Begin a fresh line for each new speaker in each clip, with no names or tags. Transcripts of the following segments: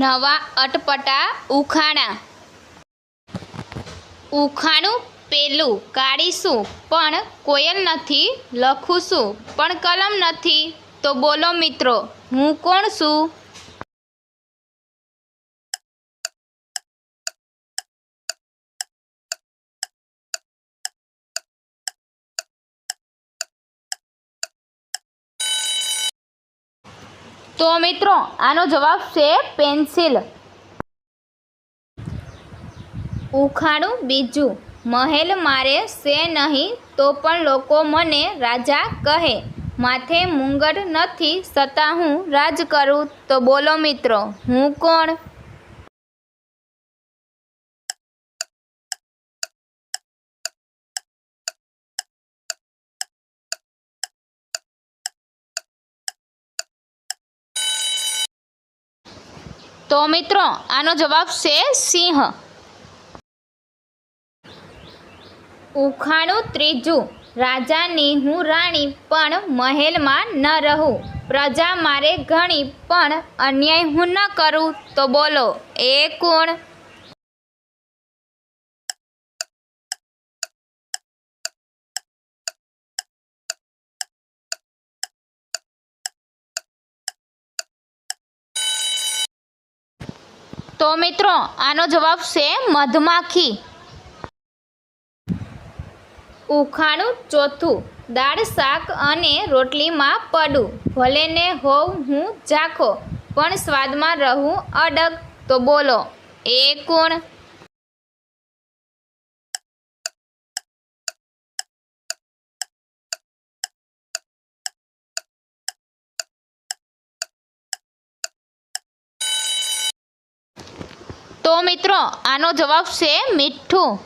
નવા અટપટા ઉખાણા. ઉખાણું પેલું કાઢીશું, પણ કોયલ નથી લખું છું પણ કલમ નથી, તો બોલો મિત્રો, હું કોણ છું? તો મિત્રો, આનો જવાબ છે પેન્સિલ. ઉખાણું બીજું, મહેલ મારે છે નહીં તો પણ લોકો મને રાજા કહે, માથે મુંગટ નથી છતાં હું રાજ કરું, તો બોલો મિત્રો, હું કોણ? તો મિત્રો, આનો જવાબ છે સિંહ. ઉખાણું ત્રીજું, રાજાની હું રાણી પણ મહેલમાં ન રહું. પ્રજા મારે ઘણી, પણ અન્યાય હું ન કરું. તો બોલો, એ કોણ? તો મિત્રો, આનો જવાબ છે મધમાખી. ઉખાણું ચોથું, દાળ, શાક અને રોટલીમાં પડું. ભલે ને હોવ હું ઝાખો, પણ સ્વાદમાં રહું અડગ. તો બોલો, એ કોણ? મિત્રો, આનો જવાબ છે મીઠું.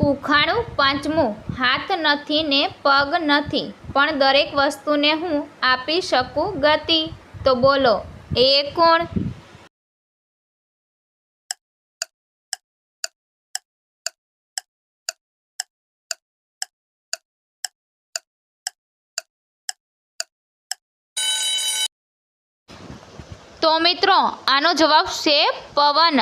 ઉખાણું પાંચમું, હાથ નથી ને પગ નથી, પણ દરેક વસ્તુને હું આપી શકું ગતિ. તો બોલો, એ કોણ? તો મિત્રો, આનો જવાબ છે પવન.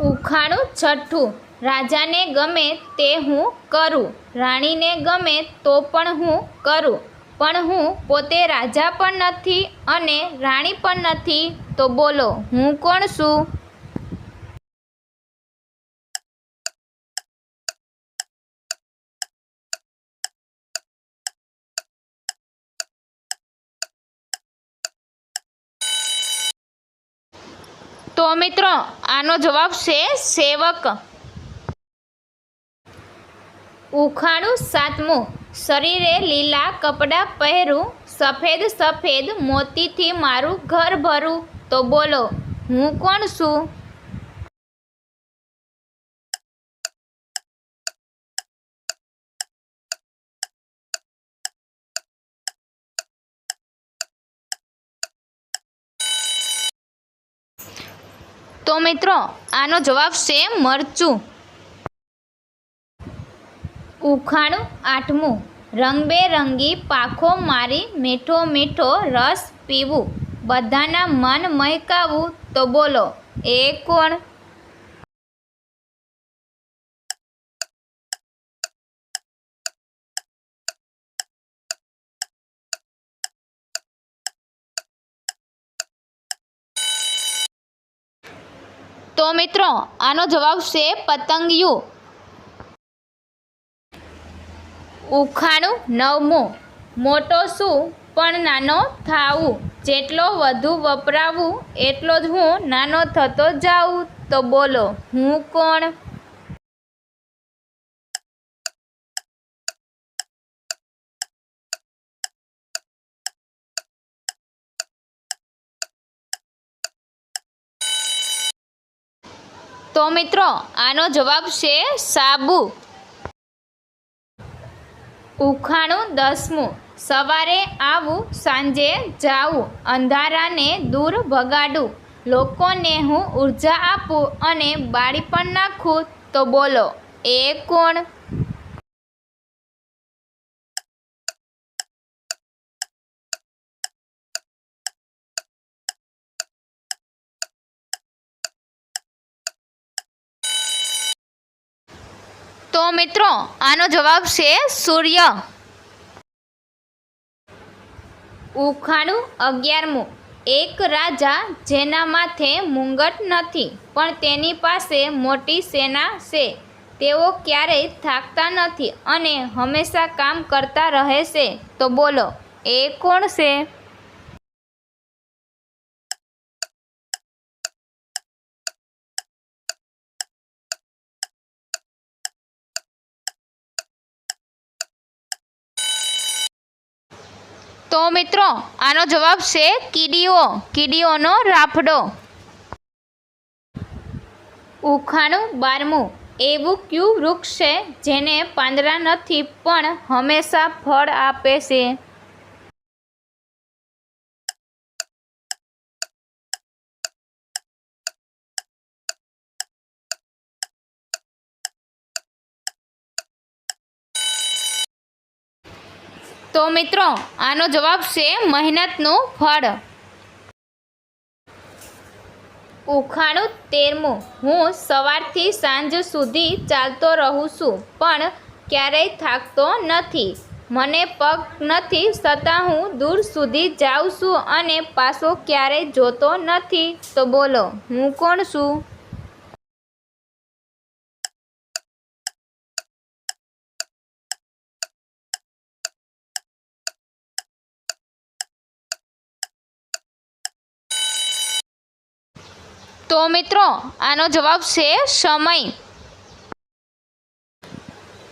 ઉખાણું છઠ્ઠું. રાજાને ગમે તે હું કરું. રાણીને ગમે તો પણ હું કરું. પણ હું પોતે રાજા પણ નથી અને રાણી પણ નથી. તો બોલો, હું કોણ છું? તો મિત્રો, આનો જવાબ છે સેવક. ઉખાણું સાતમું. શરીરે લીલા કપડાં પહેરું, સફેદ સફેદ મોતીથી મારું ઘર ભરું. તો બોલો, હું કોણ છું? તો મિત્રો, આનો જવાબ છે મરચું. ઉખાણું આઠમું. રંગબેરંગી પાખો મારી મીઠો મીઠો રસ પીવું. બધાના મન મહેકાવું તો બોલો, એ કોણ? મિત્રો, આનો જવાબ છે પતંગિયું. ઉખાણું નવમું. મોટો શું? પણ નાનો થાવું. જેટલો વધુ વપરાવું, એટલો જ હું નાનો થતો જાઉં. તો બોલો, હું કોણ? તો મિત્રો, આનો જવાબ છે સાબુ. ઉખાણું દસમું. સવારે આવું, સાંજે જાવું, અંધારાને દૂર ભગાડું. લોકોને હું ઊર્જા આપું અને બાળી પણ નાખું, તો બોલો, એ કોણ? તો મિત્રો, આનો જવાબ છે સૂર્ય. ઉખાણું અગિયારમું. એક રાજા જેના માથે મુંગટ નથી, પણ તેની પાસે મોટી સેના છે. તેઓ ક્યારેય થાકતા નથી અને હંમેશા કામ કરતા રહે છે. તો બોલો, એ કોણ છે? તો મિત્રો આનો જવાબ છે કીડીઓ કીડીઓનો રાફડો ઉખાણું બારમું એવું કયું વૃક્ષ છે જેને પાંદડા નથી પણ હંમેશા ફળ આપે છે તો મિત્રો, આનો જવાબ છે મહેનતનું ફળ. ઉખાણું તેરમું. હું સવારથી સાંજ સુધી ચાલતો રહું છું, પણ ક્યારેય થાકતો નથી. મને પગ નથી છતાં હું દૂર સુધી જાઉં છું અને પાછો ક્યારેય જોતો નથી. તો બોલો, હું કોણ છું? તો મિત્રો, આનો જવાબ છે સમય.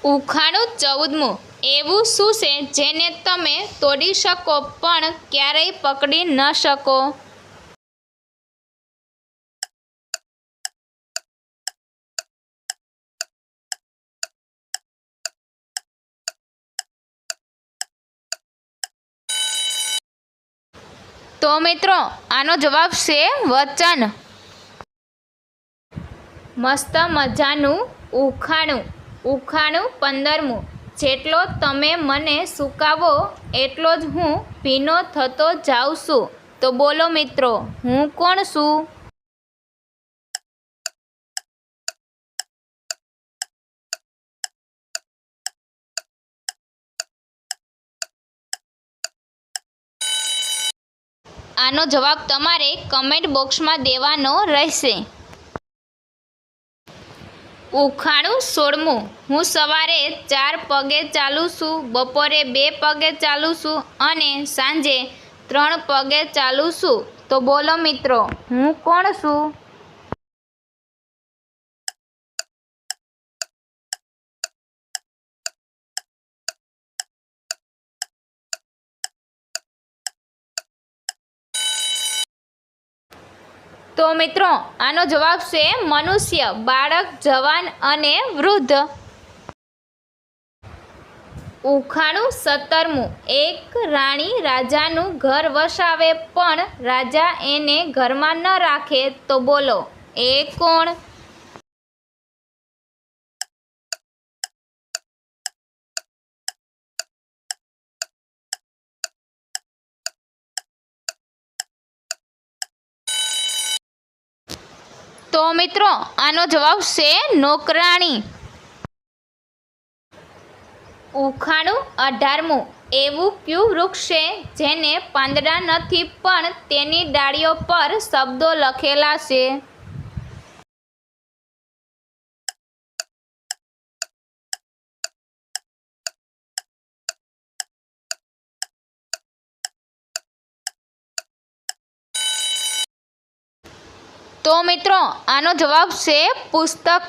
ઉખાણું ચૌદમું. એવું શું છે જેને તમે તોડી શકો પણ ક્યારેય પકડી ન શકો? તો મિત્રો, આનો જવાબ છે વચન. મસ્ત મજાનું ઉખાણું. ઉખાણું પંદરમું. જેટલો તમે મને સુકાવો એટલો જ હું ભીનો થતો જાઉં છું. તો બોલો મિત્રો, હું કોણ છું? આનો જવાબ તમારે કમેન્ટ બોક્સમાં દેવાનો રહેશે. ઉખાણું સોળમું હું સવારે ચાર પગે ચાલું છું, બપોરે બે પગે ચાલું છું અને સાંજે ત્રણ પગે ચાલું છું. તો બોલો મિત્રો, હું કોણ છું? તો મિત્રો, આનો જવાબ છે મનુષ્ય, બાળક, જવાન અને વૃદ્ધ. ઉખાણું સત્તરમું. એક રાણી રાજાનું ઘર વસાવે, પણ રાજા એને ઘરમાં ન રાખે તો બોલો, એ કોણ? તો મિત્રો, આનો જવાબ છે નોકરાણી. ઉખાણું અઢારમું. એવું કયું વૃક્ષ છે જેને પાંદડા નથી, પણ તેની ડાળીઓ પર શબ્દો લખેલા છે? તો મિત્રો આનો જવાબ છે પુસ્તક.